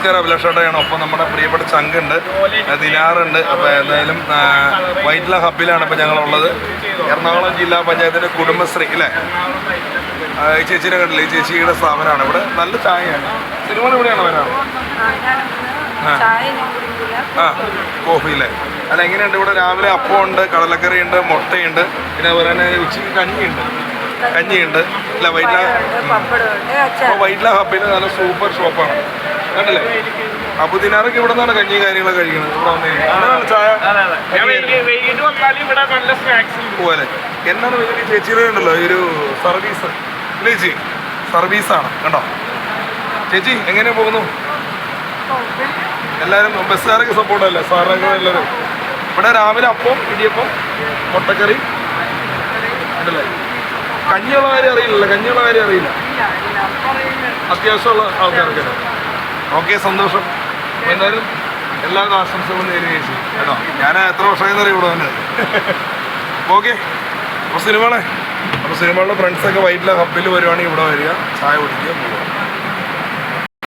നമസ്കാരം അഭിലാഷേട്ടയാണ് ഒപ്പം നമ്മുടെ പ്രിയപ്പെട്ട ചങ്കുണ്ട് ദിനാറുണ്ട്. അപ്പോൾ എന്തായാലും വൈറ്റ്ല ഹബിലാണ് ഇപ്പോൾ ഞങ്ങളുള്ളത്. എറണാകുളം ജില്ലാ പഞ്ചായത്തിന്റെ കുടുംബശ്രീ അല്ലേ? ഈ ചേച്ചീനെ കണ്ടില്ല? ഈ ചേച്ചിയുടെ സ്ഥാപനമാണ് ഇവിടെ. നല്ല ചായയാണ്. സിനിമ ഇവിടെയാണ് വരാറ്? ആ. കോഫി അല്ലേ? അല്ല എങ്ങനെയുണ്ട്? ഇവിടെ രാവിലെ അപ്പമുണ്ട് കടലക്കറി ഉണ്ട് മുട്ടയുണ്ട് പിന്നെ അതുപോലെ തന്നെ ഉച്ചയ്ക്ക് കഞ്ഞിയുണ്ട്. കഞ്ഞിയുണ്ട്. അല്ല വൈറ്റ്ല വൈറ്റ്ല ഹബിന് നല്ല സൂപ്പർ ഷോപ്പാണ്. കണ്ടില്ലേ? അപ്പൊ ദിനാറൊക്കെ ഇവിടെ നിന്നാണ് കഞ്ഞി കാര്യങ്ങളൊക്കെ കഴിക്കുന്നത് ഇവിടെ വന്ന്. എന്താണ് ചായ പോലെ എന്നാണ് വലിയ ചേച്ചിയുടെ ഉണ്ടല്ലോ ഈ ഒരു സർവീസ് ചേച്ചി? സർവീസാണ് കണ്ടോ? ചേച്ചി എങ്ങനെ പോകുന്നു? എല്ലാവരും ബസ്സുകാരൊക്കെ സപ്പോർട്ടല്ലേ സാറൊക്കെ എല്ലാവരും. ഇവിടെ രാവിലെ അപ്പം ഇടിയപ്പം മുട്ടക്കറി. ഉണ്ടല്ലേ? കഞ്ഞിയുള്ള കാര്യം അറിയില്ലല്ലോ. കഞ്ഞിയുള്ള കാര്യം അറിയില്ല. അത്യാവശ്യമുള്ള ആൾക്കാർക്ക് ഓക്കെ സന്തോഷം. എന്തായാലും എല്ലാവരും ആശംസകളും നേരി ചെയ്യും. കേട്ടോ? ഞാൻ എത്ര വർഷമായി അറിയാം ഇവിടെ തന്നെ ഓക്കെ അപ്പോൾ സിനിമകളെ അപ്പോൾ സിനിമകളുടെ ഫ്രണ്ട്സൊക്കെ വൈറ്റിലെ ഹബിൽ വരുവാണെങ്കിൽ ഇവിടെ വരിക. ചായ കുടിക്കുക പോവുക.